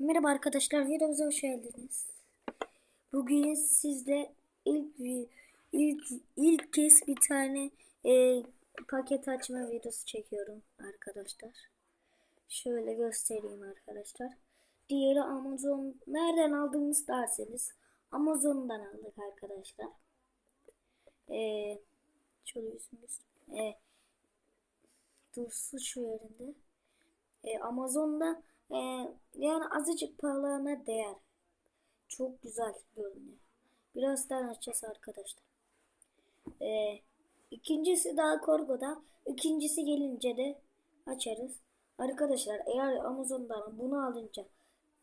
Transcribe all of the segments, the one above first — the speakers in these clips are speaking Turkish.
Merhaba arkadaşlar, videomuza hoş geldiniz. Bugün sizle ilk ilk ilk kez bir tane e, paket açma videosu çekiyorum arkadaşlar. Şöyle göstereyim arkadaşlar. Diğeri Amazon nereden aldığımız derseniz Amazon'dan aldık arkadaşlar. E, şöyle yüzümüz. E, dursun şu yerinde. E, Amazon'da e, yani azıcık pahalığına değer. Çok güzel görünüyor. Birazdan açacağız arkadaşlar. E, ikincisi daha Korgo'da. İkincisi gelince de açarız. Arkadaşlar eğer Amazon'dan bunu alınca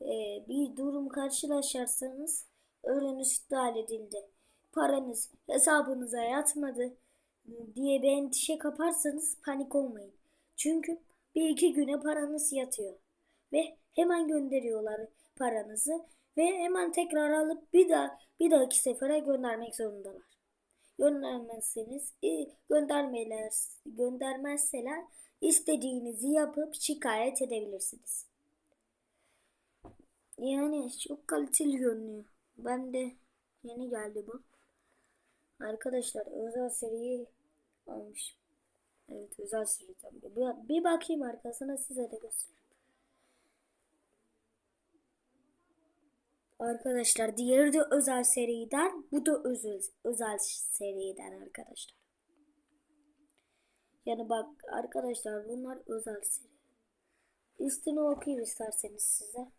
e, bir durum karşılaşırsanız ürününüz iptal edildi. Paranız hesabınıza yatmadı diye bir endişe kaparsanız panik olmayın. Çünkü bir iki güne paranız yatıyor. Ve hemen gönderiyorlar paranızı. Ve hemen tekrar alıp bir daha bir dahaki sefere göndermek zorundalar. Göndermezseniz e, göndermeler göndermezseler istediğinizi yapıp şikayet edebilirsiniz. Yani çok kaliteli görünüyor. Ben de yeni geldi bu. Arkadaşlar özel seriyi almışım. Evet özel seri tabii. Bir, bir bakayım arkasına size de göstereyim. Arkadaşlar diğeri de özel seriden. Bu da özel, özel seriden arkadaşlar. Yani bak arkadaşlar bunlar özel seri. Üstünü okuyayım isterseniz size.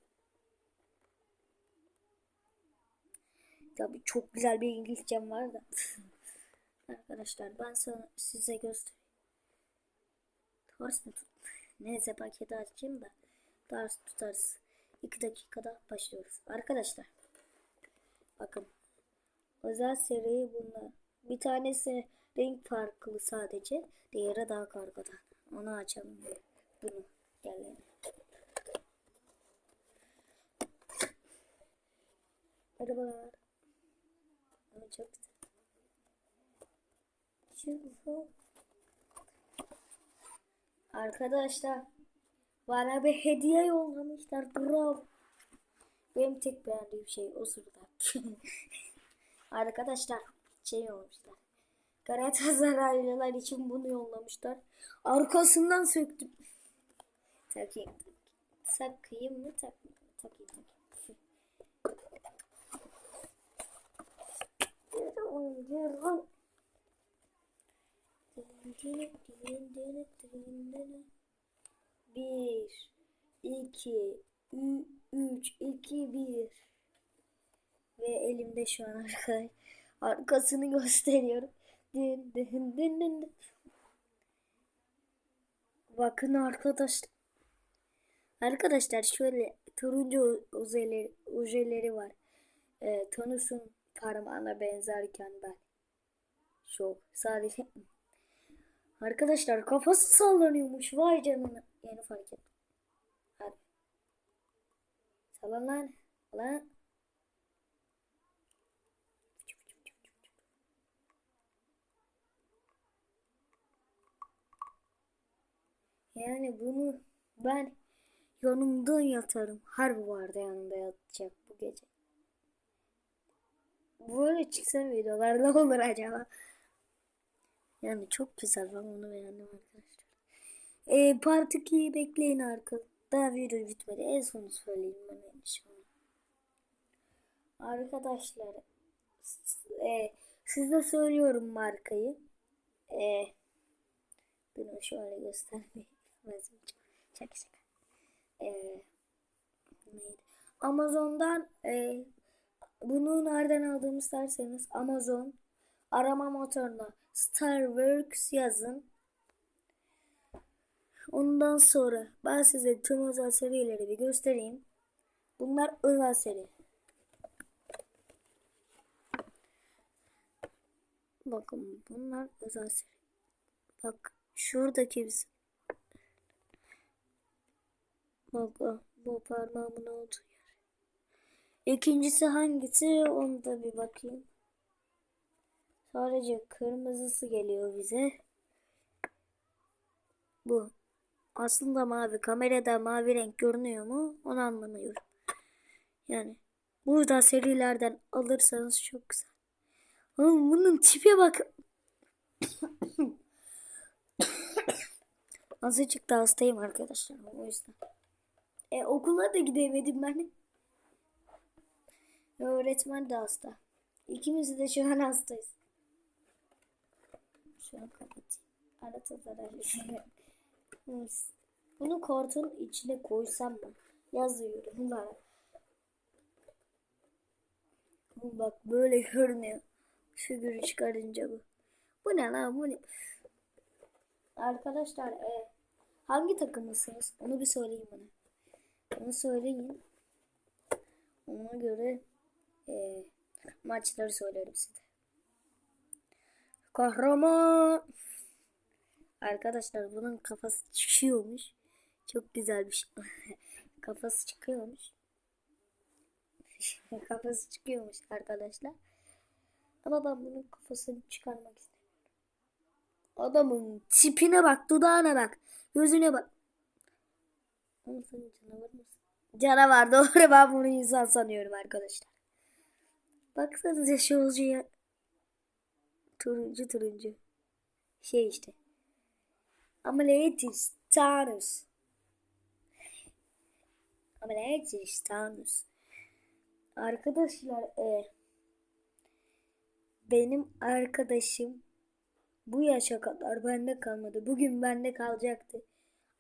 Tabii çok güzel bir İngilizcem var da. arkadaşlar ben sana, size göstereyim. Ters mi tut? Neyse paketi açayım da ters tutarız. 2 dakikada başlıyoruz. Arkadaşlar bakın özel seri bunlar. Bir tanesi renk farklı sadece. Diğeri daha kargadan. Onu açalım. Bunu gelelim. Merhabalar. Ama çok güzel. Şu Arkadaşlar bana bir hediye yollamışlar bro. Benim tek beğendiğim şey o sırada. Arkadaşlar şey yollamışlar. Galatasaraylılar için bunu yollamışlar. Arkasından söktüm. Takayım. Takayım mı takmayayım mı? Takayım takayım. Dırın dırın. Dırın dırın dırın dırın dırın. 1, 2, 3, 2, 1. Ve elimde şu an arkadaş. Arkasını gösteriyorum. Din, din, din, din. Bakın arkadaşlar. Arkadaşlar şöyle turuncu ojeleri, ojeleri var. Ee, e, Tonus'un parmağına benzerken ben. Şok. Sadece. Arkadaşlar kafası sallanıyormuş. Vay canına. Yeni fark ettim. Hadi. Sallan lan. Lan. Yani bunu ben yanımda yatarım. Harbi vardı yanımda yatacak bu gece. Böyle çıksa videolar ne olur acaba? Yani çok güzel ben onu beğendim arkadaşlar. E, part 2'yi bekleyin arkadaşlar. Daha video bitmedi. En sonu söyleyeyim ben inşallah. Arkadaşlar e, size söylüyorum markayı. E, bunu şöyle göstermeyeyim. Şaka şaka. E, neydi? Amazon'dan e, bunu nereden aldığımız derseniz Amazon arama motoruna Starworks yazın. Ondan sonra ben size tüm özel serileri bir göstereyim. Bunlar özel seri. Bakın bunlar özel seri. Bak şuradaki biz. Bak bu parmağımın olduğu yer. İkincisi hangisi onu da bir bakayım. Sadece kırmızısı geliyor bize. Bu. Aslında mavi. Kamerada mavi renk görünüyor mu? Onu anlamıyorum. Yani burada serilerden alırsanız çok güzel. Oğlum bunun tipe bak. Azıcık da hastayım arkadaşlar o yüzden. E okula da gidemedim ben. Ve öğretmen de hasta. İkimiz de şu an hastayız. Şu an kapatayım. Arada zarar. Bunu kartın içine koysam mı? Yazıyorum bana. Bu Bak böyle görünüyor. Figürü çıkarınca bu. Bu ne lan bu ne? Arkadaşlar e, hangi takımlısınız? Onu bir söyleyin bana. Onu söyleyin. Ona göre e, maçları söylerim size. Kahraman. Arkadaşlar bunun kafası çıkıyormuş. Çok güzel bir şey. kafası çıkıyormuş. kafası çıkıyormuş arkadaşlar. Ama ben bunun kafasını çıkarmak istemiyorum. Adamın tipine bak, dudağına bak, gözüne bak. Sen canavar mısın? Canavar doğru ben bunu insan sanıyorum arkadaşlar. Baksanıza şu olcuya. Turuncu turuncu. Şey işte. Amaletis Thanos. Amaletis Thanos. Arkadaşlar e, benim arkadaşım bu yaşa kadar bende kalmadı. Bugün bende kalacaktı.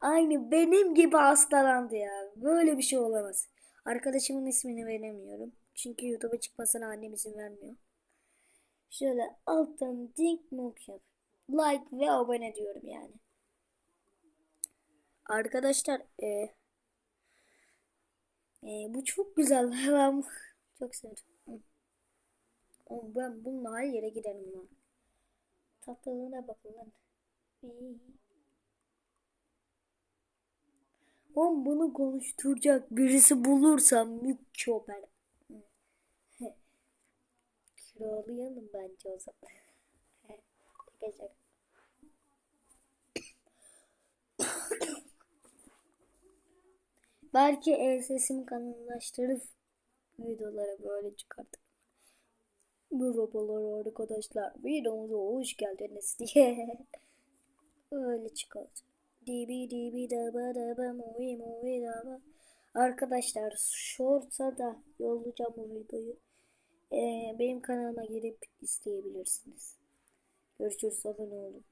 Aynı benim gibi hastalandı ya. Böyle bir şey olamaz. Arkadaşımın ismini veremiyorum. Çünkü YouTube'a çıkmasına annem izin vermiyor. Şöyle alttan dink mok yap. Like ve abone diyorum yani. Arkadaşlar e, e, bu çok güzel. Ben çok sevdim. Oğlum ben bununla her yere giderim lan. Tatlılığına bakın lan. Oğlum bunu konuşturacak birisi bulursam mükemmel. Kiralayalım bence o zaman. Şaka. Belki el sesimi kanallaştırıp videolara böyle çıkartırım. Merhabalar arkadaşlar. Videomuza hoş geldiniz diye. Öyle çıkart. Dibi dibi daba daba movi movi daba. Arkadaşlar short'a da yollayacağım bu videoyu. Ee, benim kanalıma girip isteyebilirsiniz. Görüşürüz abone olun.